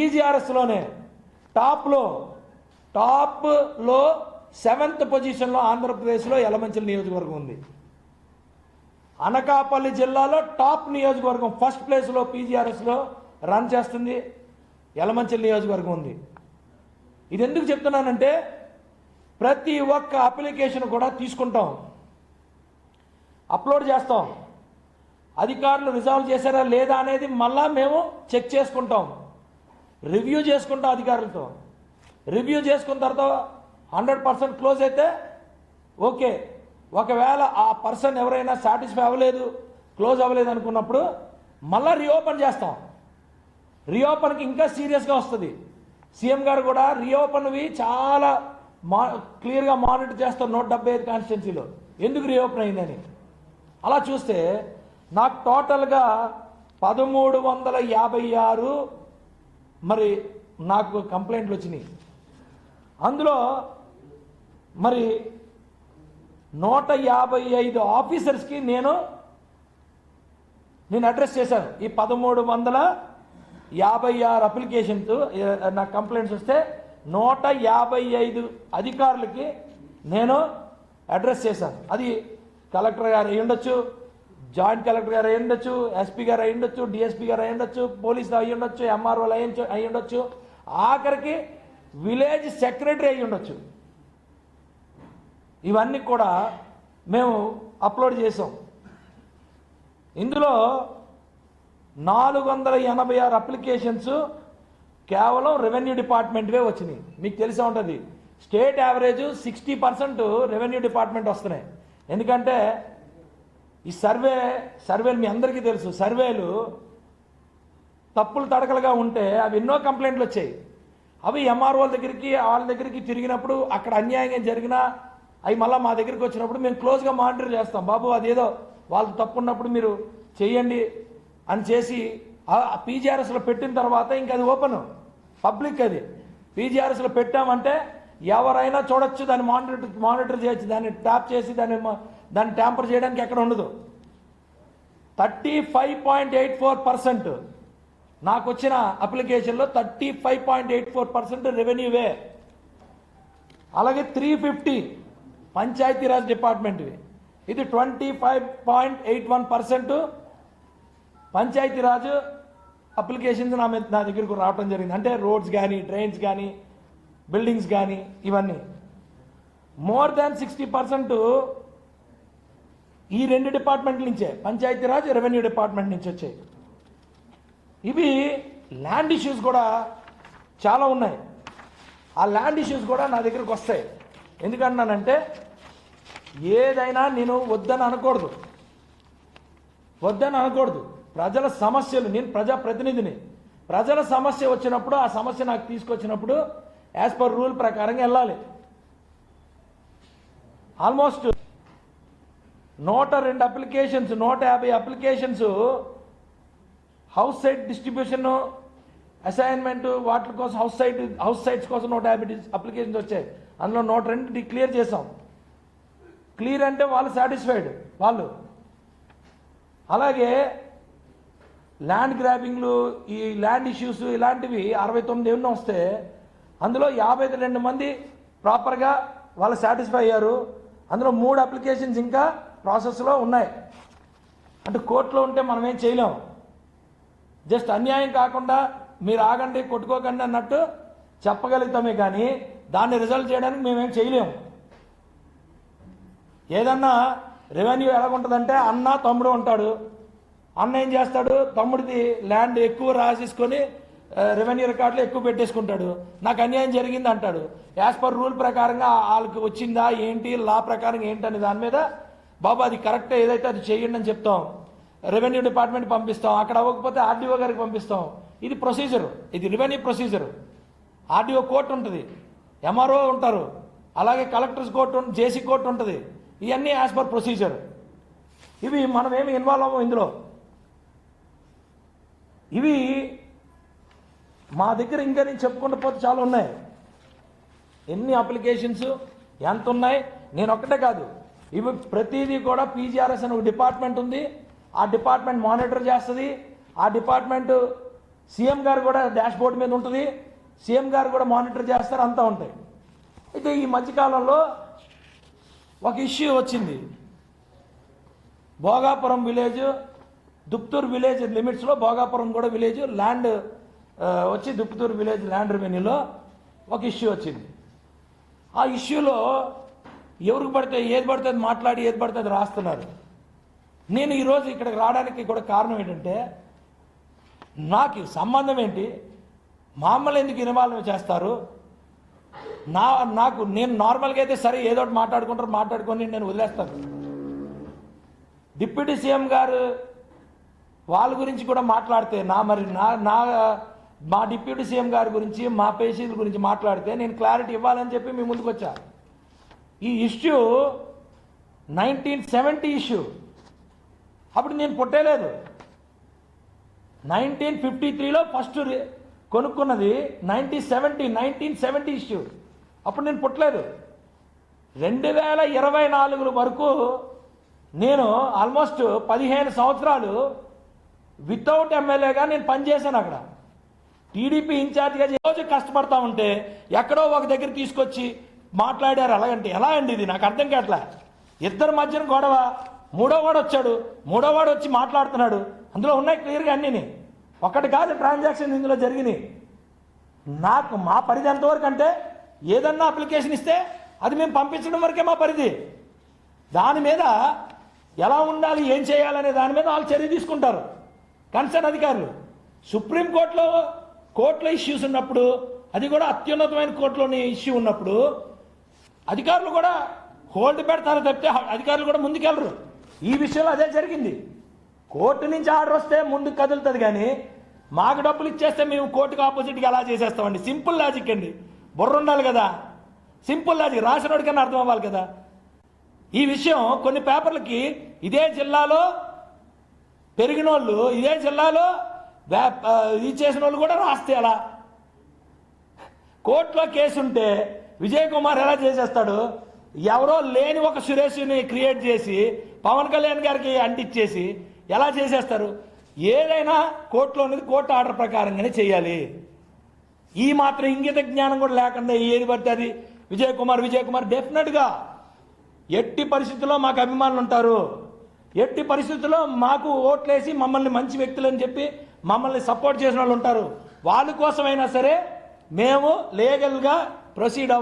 పీజీఆర్ఎస్లోనే టాప్లో టాప్లో సెవెంత్ పొజిషన్లో ఆంధ్రప్రదేశ్లో ఎలమంచిల నియోజకవర్గం ఉంది. అనకాపల్లి జిల్లాలో టాప్ నియోజకవర్గం ఫస్ట్ ప్లేస్లో పీజీఆర్ఎస్లో రన్ చేస్తుంది ఎలమంచిల నియోజకవర్గం ఉంది. ఇది ఎందుకు చెప్తున్నానంటే ప్రతి ఒక్క అప్లికేషన్ కూడా తీసుకుంటాం. అప్లోడ్ చేస్తాం. అధికారులు రిజాల్వ్ చేశారా లేదా అనేది మళ్ళా మేము చెక్ చేసుకుంటాం. రివ్యూ చేసుకుంటా అధికారులతో. రివ్యూ చేసుకున్న తర్వాత హండ్రెడ్ పర్సెంట్ క్లోజ్ అయితే ఓకే. ఒకవేళ ఆ పర్సన్ ఎవరైనా సాటిస్ఫై అవ్వలేదు క్లోజ్ అవ్వలేదు అనుకున్నప్పుడు మళ్ళీ రీఓపెన్ చేస్తాం. రీఓపెన్కి ఇంకా సీరియస్గా వస్తుంది. సీఎం గారు కూడా రీఓపెన్వి చాలా మా క్లియర్గా మానిటర్ చేస్తారు నూట డెబ్బై ఐదు కాన్స్టిట్యున్సీలో. ఎందుకు రీఓపెన్ అయిందని? అలా చూస్తే నాకు టోటల్గా పదమూడు వందల యాభై ఆరు మరి నాకు కంప్లైంట్లు వచ్చినాయి. అందులో మరి నూట యాభై ఐదు ఆఫీసర్స్కి నేను నేను అడ్రస్ చేశాను. ఈ పదమూడు వందల యాభై ఆరు అప్లికేషన్స్ నాకు కంప్లైంట్స్ వస్తే నూట యాభై ఐదు అధికారులకి నేను అడ్రస్ చేశాను. అది కలెక్టర్ గారు ఉండొచ్చు జాయింట్ కలెక్టర్ గారు అయి ఉండొచ్చు ఎస్పీ గారు అయి ఉండొచ్చు డిఎస్పీ గారు అయి ఉండొచ్చు పోలీసులు అయి ఉండొచ్చు ఎంఆర్ఓలు అయి అయి ఉండొచ్చు ఆఖరికి విలేజ్ సెక్రటరీ అయి ఉండొచ్చు ఇవన్నీ కూడా మేము అప్లోడ్ చేసాం ఇందులో నాలుగు వందల ఎనభై ఆరు అప్లికేషన్స్ కేవలం రెవెన్యూ డిపార్ట్మెంట్వే వచ్చినాయి. మీకు తెలిసే ఉంటుంది. State average sixty percent revenue department వస్తున్నాయి. ఎందుకంటే ఈ సర్వే సర్వేలు మీ అందరికీ తెలుసు. సర్వేలు తప్పులు తడకలుగా ఉంటే అవి ఎన్నో కంప్లైంట్లు వచ్చాయి. అవి ఎంఆర్ఓల దగ్గరికి వాళ్ళ దగ్గరికి తిరిగినప్పుడు అక్కడ అన్యాయం జరిగినా అవి మళ్ళీ మా దగ్గరికి వచ్చినప్పుడు మేము క్లోజ్గా మానిటర్ చేస్తాం. బాబు అదేదో వాళ్ళు తప్పు ఉన్నప్పుడు మీరు చేయండి అని చేసి పీజీఆర్ఎస్లో పెట్టిన తర్వాత ఇంకా అది ఓపెన్. పబ్లిక్ అది. పీజీఆర్ఎస్లో పెట్టామంటే ఎవరైనా చూడొచ్చు దాన్ని మానిటర్ మానిటర్ చేయొచ్చు దాన్ని ట్యాప్ చేసి దాన్ని దాన్ని ట్యాంపర్ చేయడానికి ఎక్కడ ఉండదు. Thirty five point eight four percent నాకు వచ్చిన అప్లికేషన్లో thirty five point eight four percent రెవెన్యూవే అలాగే త్రీ ఫిఫ్టీ పంచాయతీరాజ్ డిపార్ట్మెంట్వి ఇది twenty five point eight one percent Panchayati Raj applications నా మీద నా దగ్గరకు రావడం జరిగింది. అంటే రోడ్స్ కానీ డ్రైన్స్ కానీ బిల్డింగ్స్ కానీ ఇవన్నీ. మోర్ దాన్ సిక్స్టీ పర్సెంట్ ఈ రెండు డిపార్ట్మెంట్ నుంచే పంచాయతీరాజ్ రెవెన్యూ డిపార్ట్మెంట్ నుంచి వచ్చాయి. ఇవి ల్యాండ్ ఇష్యూస్ కూడా చాలా ఉన్నాయి. ఆ ల్యాండ్ ఇష్యూస్ కూడా నా దగ్గరకు వస్తాయి. ఎందుకన్నానంటే ఏదైనా నేను వద్దని అనకూడదు. వద్దని అనకూడదు. ప్రజల సమస్యలు నేను ప్రజా ప్రతినిధిని. ప్రజల సమస్య వచ్చినప్పుడు ఆ సమస్య నాకు తీసుకొచ్చినప్పుడు యాజ్ పర్ రూల్ ప్రకారంగా వెళ్ళాలి. ఆల్మోస్ట్ నూట రెండు అప్లికేషన్స్ నూట యాభై applications house site distribution assignment వాటి కోసం హౌస్ సైట్ హౌస్ సైట్స్ కోసం నూట యాభై అప్లికేషన్స్ వచ్చాయి. అందులో నూట రెండు క్లియర్ చేసాం క్లియర్ అంటే వాళ్ళు సాటిస్ఫైడ్ వాళ్ళు. అలాగే ల్యాండ్ గ్రాబింగ్లు ఈ ల్యాండ్ ఇష్యూస్ ఇలాంటివి అరవై తొమ్మిది ఎన్నో వస్తే అందులో యాభై రెండు మంది ప్రాపర్గా వాళ్ళు సాటిస్ఫై అయ్యారు. అందులో మూడు అప్లికేషన్స్ ఇంకా ప్రాసెస్లో ఉన్నాయి. అంటే కోర్టులో ఉంటే మనం ఏం చేయలేం. జస్ట్ అన్యాయం కాకుండా మీరు ఆగండి కొట్టుకోకండి అన్నట్టు చెప్పగలుగుతామే కానీ దాన్ని రిజల్ట్ చేయడానికి మేమేం చేయలేము ఏదన్నా రెవెన్యూ ఎలాగుంటుందంటే అన్న తమ్ముడు ఉంటాడు. అన్న ఏం చేస్తాడు? తమ్ముడిది ల్యాండ్ ఎక్కువ రాసేసుకొని రెవెన్యూ రికార్డులో ఎక్కువ పెట్టేసుకుంటాడు. నాకు అన్యాయం జరిగింది అంటాడు యాజ్ పర్ రూల్ ప్రకారంగా వాళ్ళకి వచ్చిందా ఏంటి లా ప్రకారం ఏంటనే దాని మీద బాబు అది కరెక్ట్ ఏదైతే అది చేయండి అని చెప్తాం. రెవెన్యూ డిపార్ట్మెంట్ పంపిస్తాం. అక్కడ అవ్వకపోతే ఆర్డీఓ గారికి పంపిస్తాం. ఇది ప్రొసీజర్. ఇది రెవెన్యూ ప్రొసీజర్. ఆర్డీఓ కోర్టు ఉంటుంది. ఎంఆర్ఓ ఉంటారు. అలాగే కలెక్టర్స్ కోర్టు జేసీ కోర్టు ఉంటుంది. ఇవన్నీ యాజ్ పర్ ప్రొసీజర్. ఇవి మనం ఏమి ఇన్వాల్వ్ అవ్వం ఇందులో. ఇవి మా దగ్గర ఇంకా నేను చెప్పుకుంటూ పోతే చాలా ఉన్నాయి. ఎన్ని అప్లికేషన్స్? ఎంత ఉన్నాయి నేను ఒక్కటే కాదు. ఇవి ప్రతిదీ కూడా పీజీఆర్ఎస్ అనే ఒక డిపార్ట్మెంట్ ఉంది. ఆ డిపార్ట్మెంట్ మానిటర్ చేస్తుంది. ఆ డిపార్ట్మెంట్ సీఎం గారు కూడా డాష్ బోర్డు మీద ఉంటుంది. సీఎం గారు కూడా మానిటర్ చేస్తారు అంతా ఉంటాయి. అయితే ఈ మధ్యకాలంలో ఒక ఇష్యూ వచ్చింది. భోగాపురం విలేజ్ దుప్తూర్ విలేజ్ లిమిట్స్లో భోగాపురం కూడా విలేజ్ ల్యాండ్ వచ్చి దుప్తూర్ విలేజ్ ల్యాండ్ రెవెన్యూలో ఒక ఇష్యూ వచ్చింది. ఆ ఇష్యూలో ఎవరికి పడితే ఏది పడితే అది మాట్లాడి ఏది పడితే అది రాస్తున్నారు. నేను ఈరోజు ఇక్కడికి రావడానికి కూడా కారణం ఏంటంటే నాకు సంబంధం ఏంటి? మామూలు ఎందుకు ఇన్వాల్వ్ చేస్తారు? నా నాకు నేను నార్మల్గా అయితే సరే ఏదో ఒకటి మాట్లాడుకుంటారు మాట్లాడుకొని నేను వదిలేస్తాను. డిప్యూటీ సీఎం గారు వాళ్ళ గురించి కూడా మాట్లాడితే నా మరి నా నా మా డిప్యూటీ సీఎం గారి గురించి మా పేషెంట్ గురించి మాట్లాడితే నేను క్లారిటీ ఇవ్వాలని చెప్పి మీ ముందుకు వచ్చాను ఈ ఇష్యూ నైన్టీన్ సెవెంటీ ఇష్యూ. అప్పుడు నేను పుట్టేలేదు. నైన్టీన్ ఫిఫ్టీ త్రీలో first కొనుక్కున్నది nineteen seventy nineteen seventy issue. అప్పుడు నేను పుట్టలేదు. రెండు వేల ఇరవై నాలుగు వరకు నేను ఆల్మోస్ట్ పదిహేను సంవత్సరాలు వితౌట్ ఎమ్మెల్యేగా నేను పనిచేశాను అక్కడ. టీడీపీ ఇన్ఛార్జిగా రోజు కష్టపడతా ఉంటే ఎక్కడో ఒక దగ్గర తీసుకొచ్చి మాట్లాడారు అలాగంటే ఎలా అండి ఇది? నాకు అర్థం కావట్లే. ఇద్దరు మధ్యన గొడవ. మూడో వాడు వచ్చాడు. మూడో వాడు వచ్చి మాట్లాడుతున్నాడు. అందులో ఉన్నాయి క్లియర్గా అన్నీని. ఒకటి కాదు ట్రాన్సాక్షన్ ఇందులో జరిగినాయి. నాకు మా పరిధి ఎంతవరకు అంటే ఏదన్నా అప్లికేషన్ ఇస్తే అది మేము పంపించడం వరకే మా పరిధి. దాని మీద ఎలా ఉండాలి ఏం చేయాలనే దాని మీద వాళ్ళు చర్య తీసుకుంటారు. కన్సర్న్ అధికారులు. సుప్రీంకోర్టులో కోర్టులో ఇష్యూస్ ఉన్నప్పుడు అది కూడా అత్యున్నతమైన కోర్టులోని ఇష్యూ ఉన్నప్పుడు అధికారులు కూడా హోల్డ్ పెడతారు తప్పితే అధికారులు కూడా ముందుకెళ్ళరు. ఈ విషయంలో అదే జరిగింది. కోర్టు నుంచి ఆర్డర్ వస్తే ముందుకు కదులుతుంది కానీ మాకు డబ్బులు ఇచ్చేస్తే మేము కోర్టుకు ఆపోజిట్గా ఎలా చేసేస్తామండి? సింపుల్ లాజిక్ అండి. బుర్ర ఉండాలి కదా. Simple logic. రాసినోడికన్నా అర్థం అవ్వాలి కదా. ఈ విషయం కొన్ని పేపర్లకి ఇదే జిల్లాలో పెరిగిన వాళ్ళు ఇదే జిల్లాలో వ్యా- ఇది చేసిన వాళ్ళు కూడా రాస్తే అలా కోర్టులో కేసు ఉంటే విజయ్ కుమార్ ఎలా చేసేస్తాడు? ఎవరో లేని ఒక సురేష్ని క్రియేట్ చేసి పవన్ కళ్యాణ్ గారికి అంటించేసి ఎలా చేసేస్తారు? ఏదైనా కోర్టులో ఉన్నది కోర్టు ఆర్డర్ ప్రకారంగానే చేయాలి. ఈ మాత్రం ఇంగిత జ్ఞానం కూడా లేకుండా ఏది పడితే అది. విజయ్ కుమార్ విజయ్ కుమార్ డెఫినెట్గా ఎట్టి పరిస్థితుల్లో మాకు అభిమానులు ఉంటారు. ఎట్టి పరిస్థితుల్లో మాకు ఓట్లేసి మమ్మల్ని మంచి వ్యక్తులు అని చెప్పి మమ్మల్ని సపోర్ట్ చేసిన వాళ్ళు ఉంటారు. వాళ్ళ కోసమైనా సరే మేము లీగల్గా ప్రొసీడ్ అవ్వ